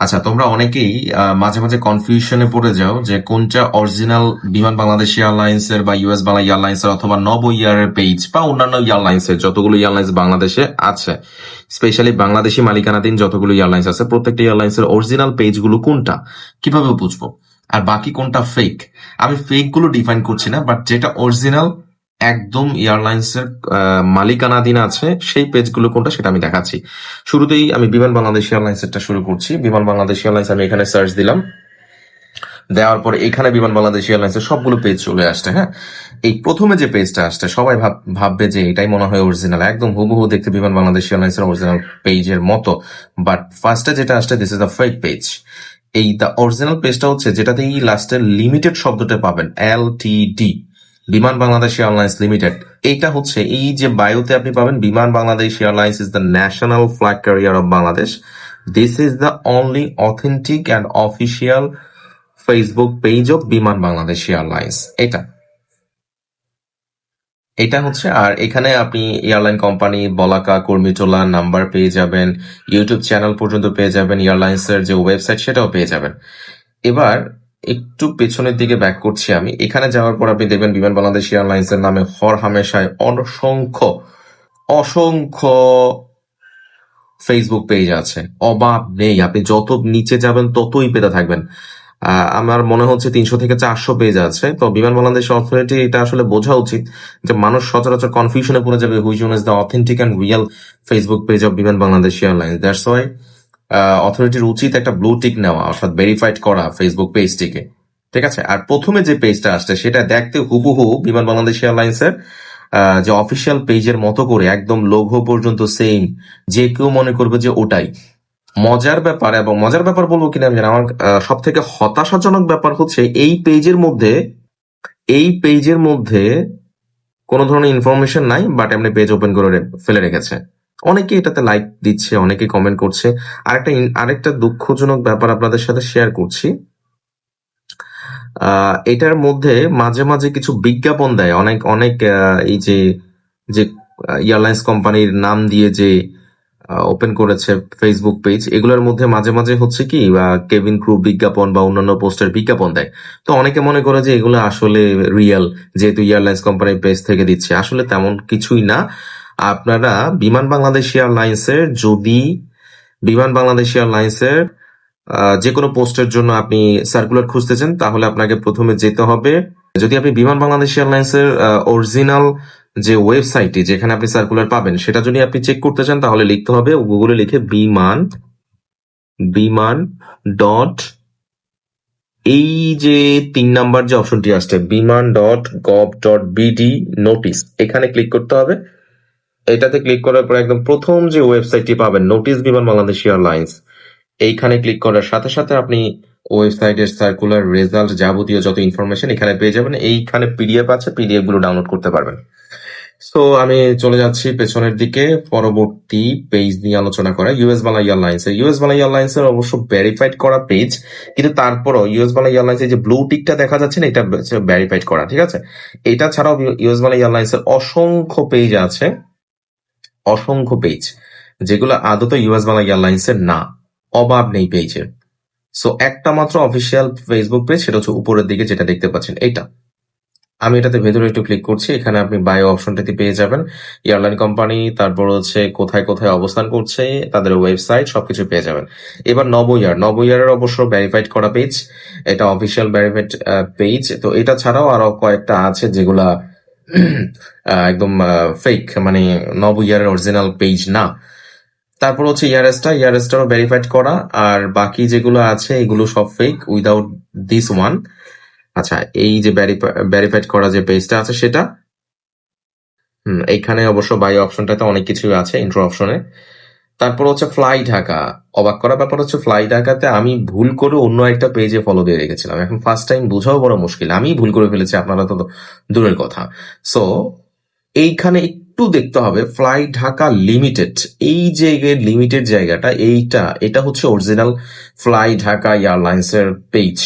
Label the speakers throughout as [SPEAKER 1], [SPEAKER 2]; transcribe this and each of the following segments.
[SPEAKER 1] আচ্ছা তোমরা অনেকেই মাঝে মাঝে কনফিউশনে পড়ে যাও যে কোনটা অরিজিনাল বিমান বাংলাদেশ এয়ারলাইন্স এর বা ইউএস বাংলা এয়ারলাইন্স এর অথবা নব ইয়ারের পেজ বা অন্যান্য এয়ারলাইন্স এর যতগুলো এয়ারলাইন্স বাংলাদেশে আছে। স্পেশালি বাংলাদেশি মালিকানাধীন যতগুলো এয়ারলাইন্স আছে, প্রত্যেকটা এয়ারলাইন্স এর অরিজিনাল পেজগুলো কোনটা? কীভাবে বুঝব? আর বাকি কোনটা ফেক আমি ফেকগুলো ডিফাইন করছি না বাট যেটা অরিজিনাল একদম এয়ারলাইন্স এর আহ, মালিকানাধীন আছে সেই পেজগুলো কোনটা সেটা আমি দেখাচ্ছি। শুরুতেই আমি বিমান বাংলাদেশ এয়ারলাইন্স এরটা শুরু করছি। বিমান বাংলাদেশ এয়ারলাইন্স আমি এখানে সার্চ দিলাম। দেওয়ার পরে এখানে বিমান বাংলাদেশ এয়ারলাইন্স এর সবগুলো পেজ চলে আসছে হ্যাঁ? এই প্রথমে যে পেজটা আসছে সবাই ভাব ভাববে যে এটাই মনে হয় অরিজিনাল একদম হুবহু দেখতে বিমান বাংলাদেশ এয়ারলাইন্স এর অরিজিনাল পেজের মতো। বাট ফার্স্টে যেটা আসছে this is the fake page এই দ্য অরিজিনাল পেজটা হচ্ছে যেটাতেই লাস্টের লিমিটেড শব্দটা পাবেন এল টি ডি বিমান বাংলাদেশ এয়ারলাইন্স লিমিটেড। এইটা হচ্ছে এই যে বায়ুতে আপনি পাবেন Biman Bangladesh airlines is the national flag carrier of Bangladesh. This is the only authentic and official Facebook page of Biman Bangladesh airlines. এটা। এটা হচ্ছে, আর এখানে আপনি airline company, Balaka, Kurmitola, number পেয়ে যাবেন, ইউটিউব চ্যানেল পর্যন্ত পেয়ে যাবেন এয়ারলাইন্স এর যে ওয়েবসাইট, সেটাও পেয়ে যাবেন। এবার একটু পেছনের দিকে ব্যাক করছি আমি। এখানে যাওয়ার পর আপনি দেখবেন বিমান বাংলাদেশ এয়ারলাইন্স এর নামে হর হামেশায় অসংখ্য অসংখ্য ফেসবুক পেজ আছে। অভাব নেই, আপনি যত নিচে যাবেন ততই পেতে থাকবেন। আমার মনে হচ্ছে তিনশো থেকে চারশো পেজ আছে। তো বিমান বাংলাদেশ অথরিটি এটা আসলে বোঝা উচিত যে মানুষ সচরাচর কনফিউশনে পড়ে যাবে which one is the authentic and real Facebook page of Biman Bangladesh airlines. That's why অথরিটির উচিত একটা ব্লু টিক নেওয়া, অর্থাৎ ভেরিফাইড করা ফেসবুক পেজটিকে ঠিক আছে? আর প্রথমে যে পেজটা আসছে, সেটা দেখতে হুবহু বিমান বাংলাদেশ এয়ারলাইন্সের যে অফিসিয়াল পেজের মতো করে, একদম লোগো পর্যন্ত সেম যে কেউ মনে করবে যে ওটাই। মজার ব্যাপার এবং মজার ব্যাপার বলব কিনা আমি আমার সব থেকে হতাশাজনক ব্যাপার হচ্ছে এই পেজের মধ্যে, এই পেজের মধ্যে কোনো ধরনের ইনফরমেশন নাই বাট এমনি পেজ ওপেন করে ফেলে রেখেছে। অনেকে এটাতে লাইক দিচ্ছে অনেকে কমেন্ট করছে। আরেকটা আরেকটা দুঃখজনক ব্যাপার আপনাদের সাথে শেয়ার করছি। এটার মধ্যে মাঝে মাঝে কিছু বিজ্ঞাপন দেয়। অনেক অনেক এই যে যে এয়ারলাইন্স কোম্পানির নাম দিয়ে যে ওপেন করেছে ফেসবুক পেজ এগুলোর মধ্যে মাঝে মাঝে হচ্ছে কি কেবিন ক্রু বিজ্ঞাপন বা অন্যান্য পোস্টের বিজ্ঞাপন দেয়। তো অনেকে মনে করে যে এগুলো আসলে রিয়েল যেহেতু এয়ারলাইন্স কোম্পানির পেজ থেকে দিচ্ছে। আসলে তেমন কিছুই না। আপনারা বিমান বাংলাদেশ এয়ারলাইন্সের যদি বিমান বাংলাদেশ এয়ারলাইন্সের যে কোনো পোস্টের জন্য আপনি সার্কুলার খুঁজতেছেন, তাহলে আপনাকে প্রথমে যেতে হবে। যদি আপনি বিমান বাংলাদেশ এয়ারলাইন্সের অরিজিনাল যে ওয়েবসাইটটি যেখানে আপনি সার্কুলার পাবেন, সেটা যদি আপনি চেক করতে চান, তাহলে লিখতে হবে, গুগলে লিখে বিমান বিমান ডট, এই যে তিন নাম্বার যে অপশনটি আসছে, Biman dot gov dot BD notice, এখানে ক্লিক করতে হবে। এটাতে ক্লিক করার পর একদম প্রথম যে ওয়েবসাইটটি পাবেন নোটিস বিমান বাংলাদেশ এয়ারলাইন্স এইখানে ক্লিক করার সাথে সাথে আপনি ওয়েবসাইটের সার্কুলার রেজাল্ট যাবতীয় যত ইনফরমেশন এখানে পেয়ে যাবেন, এইখানে পিডিএফ আছে পিডিএফগুলো ডাউনলোড করতে পারবেন। সো আমি চলে যাচ্ছি পেছনের দিকে, পরবর্তী পেজ নিয়ে আলোচনা করা US Bangla airlines US Bangla airlines এর অবশ্য ভেরিফাইড করা পেজ কিন্তু তারপরও ইউএস বাংলা এয়ারলাইন্স যে ব্লু টিকটা দেখা যাচ্ছে না, এটা ভেরিফাইড করা, ঠিক আছে? এটা ছাড়াও ইউএস বাংলা এয়ারলাইন্স এর অসংখ্য পেজ আছে। অসংখ্য পেজ যেগুলো আদত ইউএস বাংলা এয়ারলাইন্স এর না। অভাব নেই পেজের সো একটা মাত্র অফিসিয়াল ফেসবুক পেজ সেটা হচ্ছে উপরের দিকে যেটা দেখতে পাচ্ছেন এটা আমি এটাতে ভেতরে একটু ক্লিক করছি, এখানে আপনি বায়ো অপশনটাতে পেয়ে যাবেন। এয়ারলাইন কোম্পানি তারপর হচ্ছে কোথায় কোথায় অবস্থান করছে, তাদের ওয়েবসাইট সবকিছু পেয়ে যাবেন। এবার নব ইয়ার নব ইয়ারের অবশ্য ভেরিফাইড করা পেজ এটা অফিসিয়াল ভেরিফাইড পেজ তো এটা ছাড়াও আরও কয়েকটা আছে যেগুলা একদম ফেক মানে নব ইয়ারের অরিজিনাল পেজ না। তারপর হচ্ছে ইয়ারেস্টা ইয়ারেস্টারও ভেরিফাইড করা আর বাকি যেগুলো আছে এগুলো সব ফেক উইদাউট দিস ওয়ান আচ্ছা এই যে ভেরিফাইড করা যে পেজটা আছে সেটা হুম, এইখানে অবশ্য বাই অপশনটাতে অনেক কিছু আছে ইন্ট্রো অপশনে তারপর হচ্ছে ফ্লাই ঢাকা। অবাক করা ব্যাপার হচ্ছে ফ্লাই ঢাকাতে আমি ভুল করে অন্য একটা পেজে ফলো দিয়ে রেখেছিলাম। এখন ফার্স্ট টাইম বোঝাও বড় মুশকিল। আমি ভুল করে ফেলেছি, আপনারা তো দূরের কথা। সো এইখানে একটু দেখতে হবে ফ্লাই ঢাকা লিমিটেড এই যে লিমিটেড জায়গাটা, এইটা, এটা হচ্ছে অরিজিনাল ফ্লাই ঢাকা এয়ারলাইন্স এর পেজ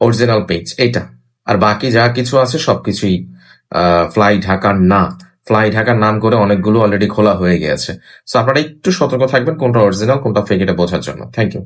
[SPEAKER 1] অরিজিনাল পেজ এটা। আর বাকি যা কিছু আছে সবকিছুই ফ্লাই ঢাকার না। ফ্লাই ঢাকার নাম করে অনেকগুলো অলরেডি খোলা হয়ে গিয়েছে। সো আপনারা একটু সতর্ক থাকবেন কোনটা অরিজিনাল কোনটা ফেক এটা বোঝার জন্য। Thank you